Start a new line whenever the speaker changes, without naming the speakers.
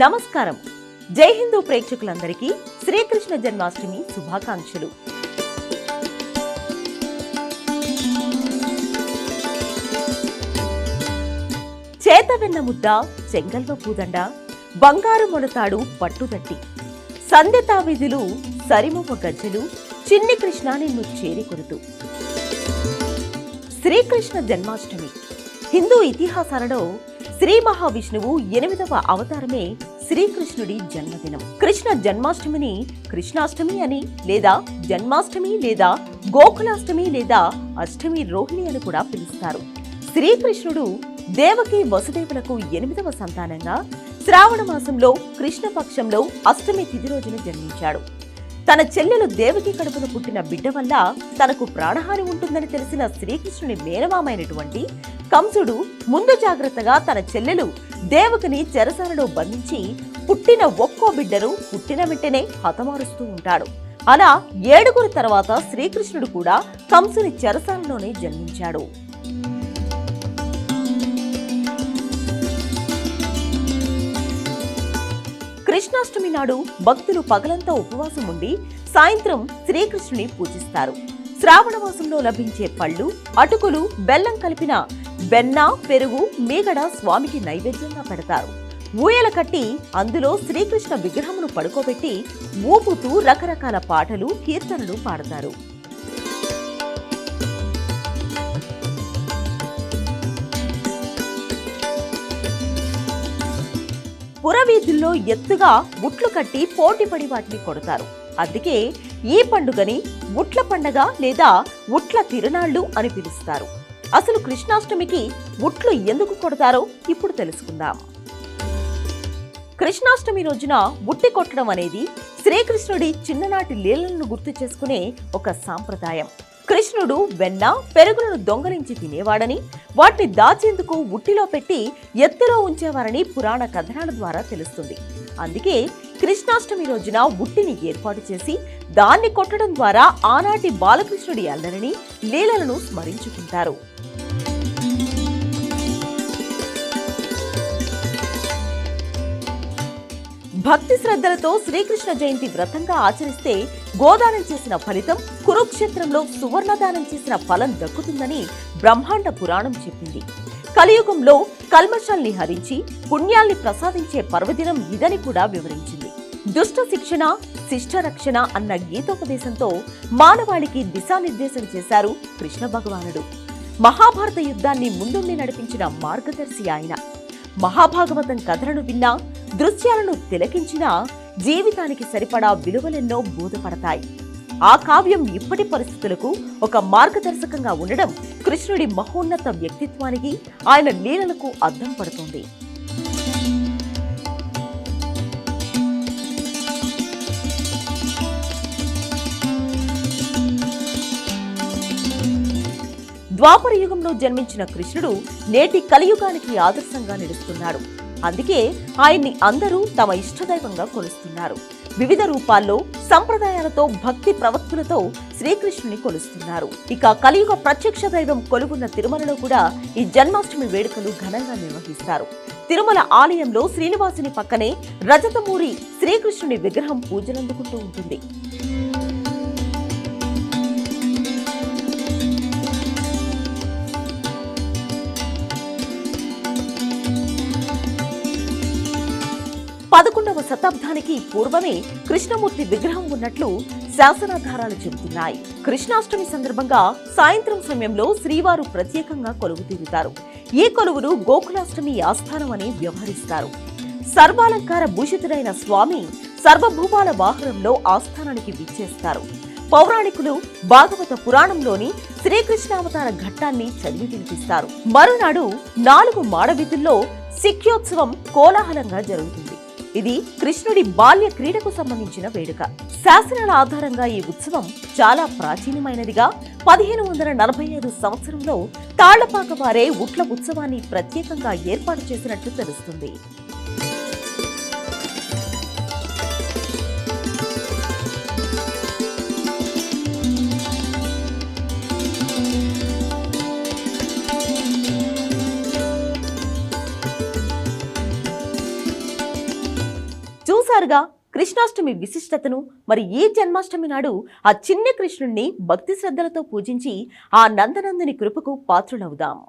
నమస్కారం. జై హిందూ ప్రేక్షకులందరికీ శ్రీకృష్ణ జన్మాష్టమి శుభాకాంక్షలు. చేత వెన్న ముద్ద చెంగల్వ పూదండ బంగారు మొలతాడు పట్టుదట్టి సంధ్యతా విధులు గజ్జలు చిన్ని కృష్ణ నిన్ను చేరికొరుతు. శ్రీకృష్ణ జన్మాష్టమి. హిందూ ఇతిహాసాలలో శ్రీ మహావిష్ణువు ఎనిమిదవ అవతారమే శ్రీకృష్ణుడి జన్మదినం. కృష్ణ జన్మాష్టమిని కృష్ణాష్టమి అని లేదా జన్మాష్టమి లేదా గోకులాష్టమి లేదా అష్టమి రోహిణి అని కూడా పిలుస్తారు. శ్రీకృష్ణుడు దేవకి వసుదేవులకు ఎనిమిదవ సంతానంగా శ్రావణ మాసంలో కృష్ణపక్షంలో అష్టమి తిథి రోజున జన్మించాడు. తన చెల్లెలు దేవకి కడుపున పుట్టిన బిడ్డ వల్ల తనకు ప్రాణహాని ఉంటుందని తెలిసిన శ్రీకృష్ణుని మేనమామైనటువంటి కంసుడు ముందు జాగ్రత్తగా తన చెల్లెలు దేవకిని చెరసాలలో బంధించి పుట్టిన ఒక్కో బిడ్డను పుట్టిన వెంటనే హతమారుస్తూ ఉంటాడు. అలా ఏడుగురు తర్వాత శ్రీకృష్ణుడు కూడా కంసుని చెరసాలలోనే జన్మించాడు. కృష్ణాష్టమి నాడు భక్తులు పగలంతా ఉపవాసం ఉండి సాయంత్రం శ్రీకృష్ణుని పూజిస్తారు. శ్రావణ మాసంలో లభించే పళ్ళు అటుకులు బెల్లం కలిపిన వెన్న పెరుగు మీగడ స్వామికి నైవేద్యంగా పెడతారు. ఊయల కట్టి అందులో శ్రీకృష్ణ విగ్రహమును పడుకోబెట్టి ఊపుతూ రకరకాల పాటలు కీర్తనలు పాడతారు. పురవీధుల్లో ఎత్తుగా ముట్లు కట్టి పోటీపడి వాటిని కొడతారు. అందుకే ఈ పండుగని ఉట్ల పండగ లేదా ఉట్ల తిరునాళ్ళు అని పిలుస్తారు. అసలు కృష్ణాష్టమికి ఉట్లు ఎందుకు కొడతారో ఇప్పుడు తెలుసుకుందాం. కృష్ణాష్టమి రోజున ఉట్టి కొట్టడం అనేది శ్రీకృష్ణుడి చిన్ననాటి లీలలను గుర్తు చేసుకునే ఒక సాంప్రదాయం. కృష్ణుడు వెన్న పెరుగులను దొంగలించి తినేవాడని వాటిని దాచేందుకు ఉట్టిలో పెట్టి ఎత్తులో ఉంచేవారని పురాణ కథనాల ద్వారా తెలుస్తుంది. అందుకే కృష్ణాష్టమి రోజున ఉట్టిని ఏర్పాటు చేసి దాన్ని కొట్టడం ద్వారా ఆనాటి బాలకృష్ణుడి అల్లరిని లీలలను స్మరించుకుంటారు. భక్తి శ్రద్ధలతో శ్రీకృష్ణ జయంతి వ్రతంగా ఆచరిస్తే గోదానం చేసిన ఫలితం కురుక్షేత్రంలో సువర్ణదానం చేసిన ఫలం దక్కుతుందని బ్రహ్మాండ పురాణం చెప్పింది. కలియుగంలో కల్మషాల్ని హరించి పుణ్యాల్ని ప్రసాదించే పర్వదినం ఇదని కూడా వివరించింది. దుష్ట శిక్షణ శిష్ట రక్షణ అన్న గీతోపదేశంతో మానవాళికి దిశానిర్దేశం చేశారు కృష్ణ భగవానుడు. మహాభారత యుద్ధాన్ని ముందుండి నడిపించిన మార్గదర్శి ఆయన. మహాభాగవతం కథలను విన్నా దృశ్యాలను తిలకించినా జీవితానికి సరిపడా విలువలెన్నో బోధపడతాయి. ఆ కావ్యం ఇప్పటి పరిస్థితులకు ఒక మార్గదర్శకంగా ఉండడం కృష్ణుడి మహోన్నత వ్యక్తిత్వానికి ఆయన లీలలకు అద్దం పడుతుంది. ద్వాపర యుగంలో జన్మించిన కృష్ణుడు నేటి కలియుగానికి ఆదర్శంగా నిలుస్తున్నాడు. అందుకే ఆయన్ని అందరూ తమ ఇష్టదైవంగా కొలుస్తున్నారు. వివిధ రూపాల్లో సంప్రదాయాలతో భక్తి ప్రవక్తులతో శ్రీకృష్ణుని కొలుస్తున్నారు. ఇక కలియుగ ప్రత్యక్ష దైవం కొలువున్న తిరుమలలో కూడా ఈ జన్మాష్టమి వేడుకలు ఘనంగా నిర్వహిస్తారు. తిరుమల ఆలయంలో శ్రీనివాసుని పక్కనే రజతమూరి శ్రీకృష్ణుని విగ్రహం పూజలందుకుంటూ ఉంటుంది. శతాబ్దానికి పూర్వమే కృష్ణమూర్తి విగ్రహం ఉన్నట్లు శాసనాధారాలు చెబుతున్నాయి. కృష్ణాష్టమి సందర్భంగా సాయంత్రం సమయంలో శ్రీవారు ప్రత్యేకంగా కొలువు తీరుతారు. ఈ కొలువును గోకులాష్టమి ఆస్థానం అని వ్యవహరిస్తారు. సర్వాలంకార భూషితుడైన స్వామి సర్వభూపాల వాహనంలో ఆస్థానానికి విచ్చేస్తారు. పౌరాణికులు భాగవత పురాణంలోని శ్రీకృష్ణావతార ఘట్టాన్ని చదివి వినిపిస్తారు. మరునాడు నాలుగు మాడవీధుల్లో సిఖ్యోత్సవం కోలాహలంగా జరుగుతుంది. ఇది కృష్ణుడి బాల్య క్రీడకు సంబంధించిన వేడుక. శాసనాల ఆధారంగా ఈ ఉత్సవం చాలా ప్రాచీనమైనదిగా పదిహేను వందల నలభై ఐదు సంవత్సరంలో తాళ్ళపాక వారే ఉట్ల ఉత్సవాన్ని ప్రత్యేకంగా ఏర్పాటు చేసినట్లు తెలుస్తుంది. చూసారుగా కృష్ణాష్టమి విశిష్టతను మరి ఈ జన్మాష్టమి నాడు ఆ చిన్న కృష్ణుణ్ణి భక్తి శ్రద్ధలతో పూజించి ఆ నందనందుని కృపకు పాత్రులవుదాం.